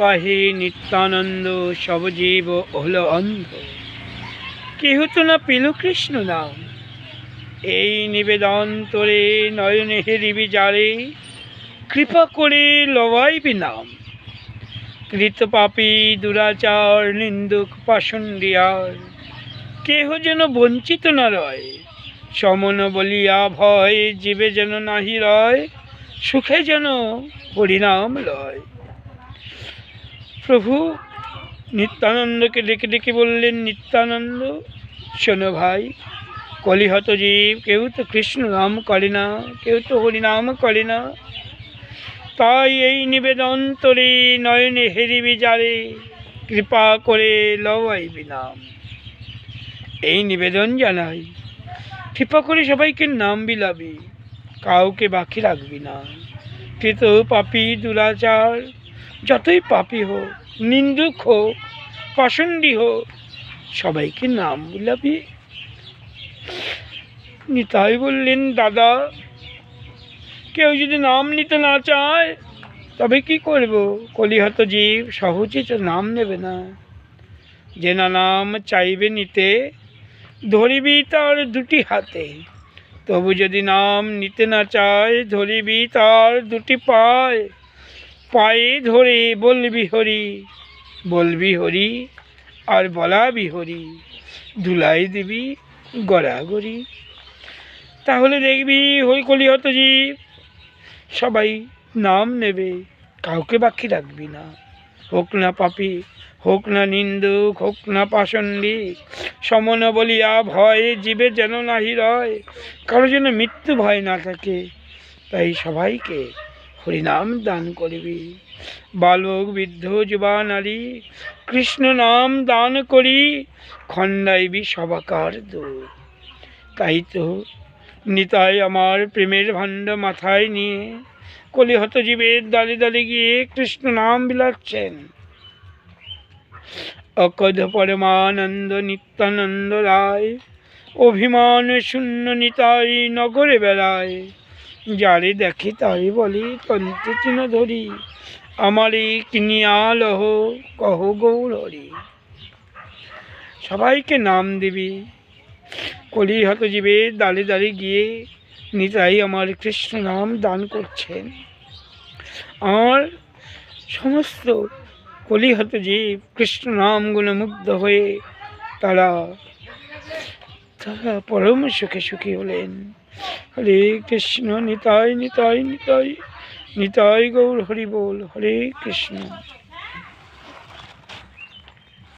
কহে নিত্যানন্দ, সবজীব হল অন্ধ। কেহ তো না পেল কৃষ্ণ নাম। এই নিবেদন তোরে নয়নে হেরিবি যারে কৃপা করে লওয়াইবি নাম। কৃত পাপী, দুরাচার, নিন্দুক, পাষণ্ডিয়ার, কেহ যেন বঞ্চিত না রয়। সমন বলিয়া ভয়, জীবে যেন নাহি রয়, সুখে যেন হরিনাম লয় প্রভু, নিত্যানন্দকে ডেকে ডেকে বললেন, নিত্যানন্দ, শোনো ভাই, কলিহত জীব, কেউ তো কৃষ্ণ নাম করে না, কেউ তো হরিনাম করে না। তাই এই নিবেদন তোরে নয়নে হেরিবি যারে কৃপা করে লওয়াইবি নাম এই নিবেদন জানাই। কৃপা করে সবাইকে নাম বিলাবি, কাউকে বাকি রাখবি না। কৃত পাপি দুরাচার যতই পাপি হোক, নিন্দুক হোক, পাষণ্ডী হোক, সবাইকে নাম বিলাবি। নিতাই বললেন, দাদা, কেউ যদি নাম নিতে না চায়, তবে কি করব? কলিহত জীব সহজে তো নাম নেবে না। যে না নাম চাইবে নিতে, ধরিবি তার দুটি হাতে। তবু যদি নাম নিতে না চায়, ধরিবি তার দুটি পায়। পায়ে ধরে বলবি হরি বলবি হরি আর বলাবি হরি, ধুলাই দিবি গড়াগড়ি। তাহলে দেখবি হই কলিহত জীব সবাই নাম নেবে, কাউকে বাকি রাখবি না। হোক না পাপি, হোক না নিন্দুক, হোক না পাষণ্ডিক সমন বলিয়া ভয়ে, জীবে যেন নাহি রয়, কারও যেন মৃত্যু ভয় না থাকে, তাই সবাইকে হরিনাম দান করবি। বালক, বৃদ্ধ, যুবা, নারী, কৃষ্ণ নাম দান করি, খণ্ডাইবি সবাকার দূর তাই তো নিতাই আমার প্রেমের ভাণ্ড মাথায় নিয়ে কলিহত জীবের দালে দালে গিয়ে কৃষ্ণ নাম বিলাচ্ছেন। অকধ পরমানন্দ নিত্যানন্দ রায়, অভিমান শূন্য নিতাই নগরে বেড়ায়। যারে দেখি তাই বলি তন্ত্র চিহ্ন ধরি, আমারে কিনিয়া লহ, কহ গৌর হরি সবাইকে নাম দিবি। কলি হত জীবের দালে দালে গিয়ে নিতাই আমার কৃষ্ণ নাম দান করছেন। আমার সমস্ত কলিহত জীব কৃষ্ণ নাম গুণমুগ্ধ হয়ে তারা তারা পরম সুখে সুখী হলেন। হরে কৃষ্ণ, নিতাই নিতাই নিতাই নিতাই গৌর, হরি বল, হরে কৃষ্ণ।